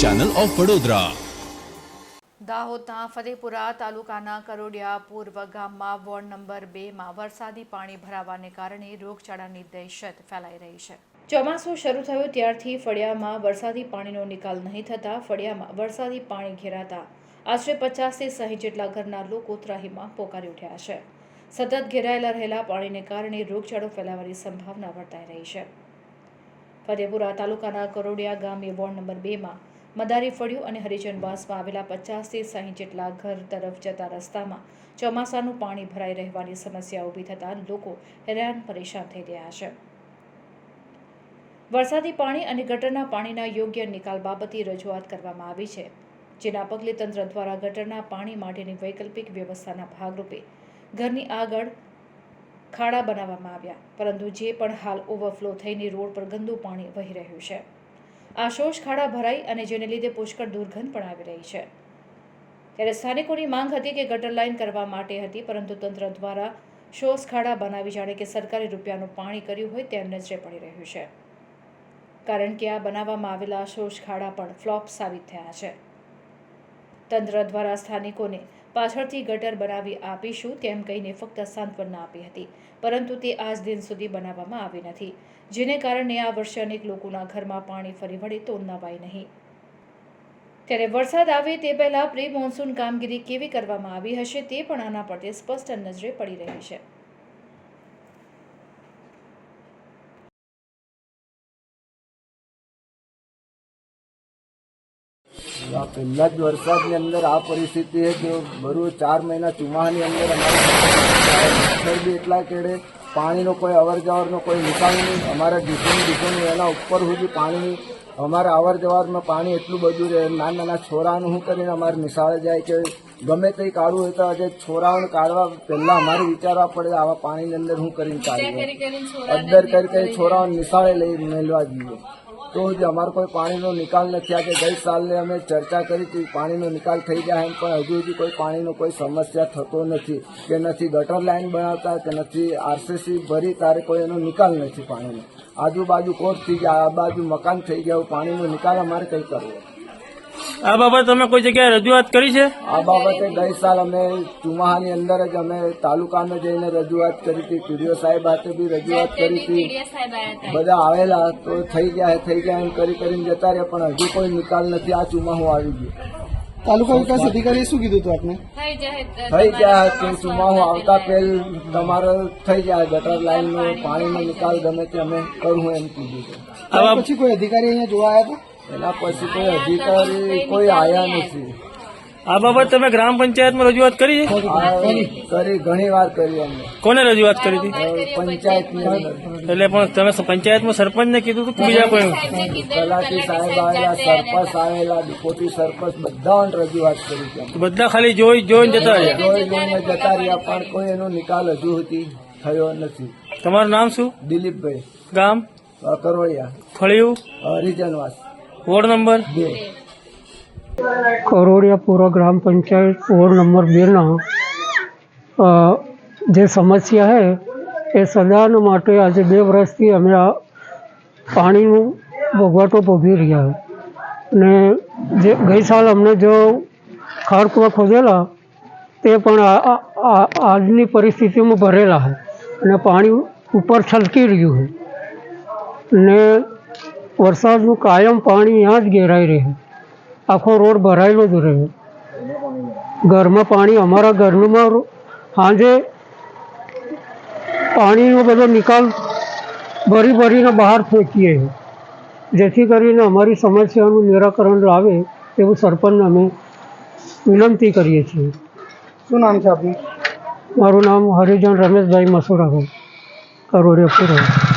Channel of Vadodara દાહોદના ફતેપુરા તાલુકાના કરોડિયા પૂર્વ ગામમાં વોર્ડ નંબર બેમાં વરસાદી પાણી ભરાવાને કારણે રોગચાળાની દહેશત ફેલાઈ રહી છે. ચોમાસું શરૂ થયું ત્યારથી ફળિયામાં વરસાદી પાણીનો નિકાલ નહીં થતાં ફળિયામાં વરસાદી પાણી ઘેરાતા આશરે પચાસથી સાહીઠ જેટલા ઘરના લોકો ત્રાહીમાં પોકારી ઉઠ્યા છે. સતત ઘેરાયેલા રહેલા પાણીને કારણે રોગચાળો ફેલાવાની સંભાવના વર્તાઈ રહી છે. ફતેપુરા તાલુકાના કરોડિયા ગામે વોર્ડ નંબર બેમાં મદારી ફળિયું અને હરિજનવાસમાં આવેલા પચાસથી સાહીઠ જેટલા ઘર તરફ જતા રસ્તામાં ચોમાસાનું પાણી ભરાઈ રહેવાની સમસ્યા ઊભી થતાં લોકો હેરાન પરેશાન થઈ રહ્યા છે. વરસાદી પાણી અને ગટરના પાણીના યોગ્ય નિકાલ બાબતે રજૂઆત કરવામાં આવી છે, જેના પગલે તંત્ર દ્વારા ગટરના પાણી માટેની વૈકલ્પિક વ્યવસ્થાના ભાગરૂપે ઘરની આગળ ખાડા બનાવવામાં આવ્યા, પરંતુ જે પણ હાલ ઓવરફ્લો થઈને રોડ પર ગંદુ પાણી વહી રહ્યું છે. આ શોષ ખાડા ભરાઈ અને જેને લીધે પુષ્કળ દુર્ગંધ પણ આવી રહી છે. ત્યારે સ્થાનિકોની માંગ હતી કે ગટર લાઇન કરવા માટે હતી, પરંતુ તંત્ર દ્વારા શોષ ખાડા બનાવી જાણે કે સરકારી રૂપિયાનું પાણી કર્યું હોય તેમ નજરે પડી રહ્યું છે. કારણ કે આ બનાવવામાં આવેલા શોષ ખાડા પણ ફ્લોપ સાબિત થયા છે. તંત્ર દ્વારા સ્થાનિકોને પાછળથી ગટર બનાવી આપીશું તેમ કહીને ફક્ત સાંત્વના આપી હતી. પરંતુ તે આજ દિન સુધી બનાવવામાં આવી નથી. જેને કારણે આ વર્ષે અનેક લોકોના ઘરમાં પાણી ફરી વળે તો નવાય નહીં. ત્યારે વરસાદ આવે તે પહેલાં પ્રી મોન્સૂન કામગીરી કેવી કરવામાં આવી હશે તે પણ આના પરથી સ્પષ્ટ નજરે પડી રહી છે. આ પહેલા જ વરસાદની અંદર આ પરિસ્થિતિ છે કે બરું ચાર મહિના ચુમાહાની અંદર અમારે બી એટલા કેડે પાણીનો કોઈ અવર જવરનો કોઈ નિકાલ નહીં. અમારા ડીસોની ડીસોની એના ઉપર સુધી પાણીની અમારા અવર જવરમાં પાણી એટલું બધું રહે નાના નાના છોરાનું શું કરીને અમારે નિશાળે જાય કે ગમે તે કાઢવું હોય તો આજે છોરાઓને કાઢવા પહેલા અમારે વિચારવા પડે આવા પાણીની અંદર હું કરીને કાઢવું અદ્દર કરી કરી છોરાઓને નિશાળે લઈ મેળવા જોઈએ. તો હજી અમારો કોઈ પાણીનો નિકાલ નથી આજે ગઈ સાલને અમે ચર્ચા કરી હતી, પાણીનો નિકાલ થઈ જાય એમ, પણ હજુ હજુ કોઈ પાણીનો કોઈ સમસ્યા થતો નથી, કે નથી ગટર લાઈન બનાવતા, કે નથી આરસીસી ભરી, તારે કોઈ એનો નિકાલ નથી પાણીનો. આજુબાજુ કોર્ટ થઈ ગયા, આ બાજુ મકાન થઈ ગયા પાણીનો નિકાલ અમારે કંઈ કરવો. આ બાબત તમે કોઈ જગ્યાએ રજૂઆત કરી છે? આ બાબતે ગઈ સાલ અમે ચુમાહાની અંદર જ અમે તાલુકામાં જઈને રજૂઆત કરી હતી. પીડીઓ સાહેબ હાથે બી રજૂઆત કરી હતી. બધા આવેલા તો થઈ ગયા થઈ ગયા એમ કરી કરીને જતા રહ્યા પણ હજુ કોઈ નિકાલ નથી. આ ચુમાહું આવી ગયું. તાલુકા વિકાસ અધિકારીએ શું કીધું હતું આપને? થઈ ગયા કે ચોમાહું આવતા પહેલ. તમારે થઈ જાય ગટર લાઈનનો પાણીનો નિકાલ ગમે તે અમે કરવું એમ કીધું આવા પછી કોઈ અધિકારી અહીંયા જોવા આવ્યા એના પછી કોઈ અધિકારી કોઈ આયા નથી. આ બાબત તમે ગ્રામ પંચાયતમાં રજૂઆત કરી છે? કરી. ઘણી વાર કરી અમે કોને રજૂઆત કરી હતી? પંચાયત એટલે પણ તમે પંચાયતમાં સરપંચને કીધું હતું કે બીજા કોઈ? તલાટી સાહેબ આવેલા સરપંચ આવેલા ડિપોટી સરપંચ બધાને રજૂઆત કરી બધા ખાલી જોઈ જોઈને જતા રહ્યા? જોઈ જોઈને જતા રહ્યા પણ કોઈ એનો નિકાલ હજુ હતી થયો નથી. તમારું નામ શું? દિલીપભાઈ. ગામ? કરોડિયા ફળિયું? હરિજનવાસ. Ward number? કરોડિયાપુરા ગ્રામ પંચાયત વોર્ડ નંબર બેના જે સમસ્યા છે એ સદાન માટે આજે બે વર્ષથી અમે આ પાણીનું ભોગવટો ભોગવી રહ્યા છે ને જે ગઈ સાલ અમને જો ખાડકુવા ખોદેલા તે પણ આજની પરિસ્થિતિમાં ભરેલા છે અને પાણી ઉપર છલકી રહ્યું છે ને વરસાદનું કાયમ પાણી ત્યાં જ ઘેરાઈ રહે આખો રોડ ભરાયેલો જ રહે ઘરમાં પાણી અમારા ઘરનું સાંજે પાણીનો બધો નિકાલ ભરી ભરીને બહાર ફેંકીએ જેથી કરીને અમારી સમસ્યાનું નિરાકરણ લાવે એવું સરપંચને અમે વિનંતી કરીએ છીએ. શું નામ છે આપનું? મારું નામ હરિજન રમેશભાઈ મસુરા કરોડિયા પૂર્વ